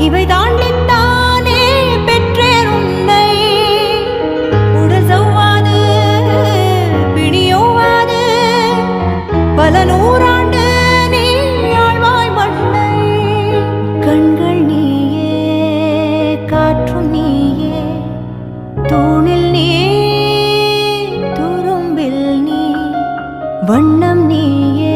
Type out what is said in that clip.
இவை தாண்டித்தானே பெற்றேன் உன்னை. உடல் சவ்வாது பிடியோவாது பல நூறாண்டு நீ ஆழ்வாய் மண்ணை. கண்கள் நீயே காற்று நீயே. தூணில் நீ துரும்பில் நீ. வண்ணம் நீயே.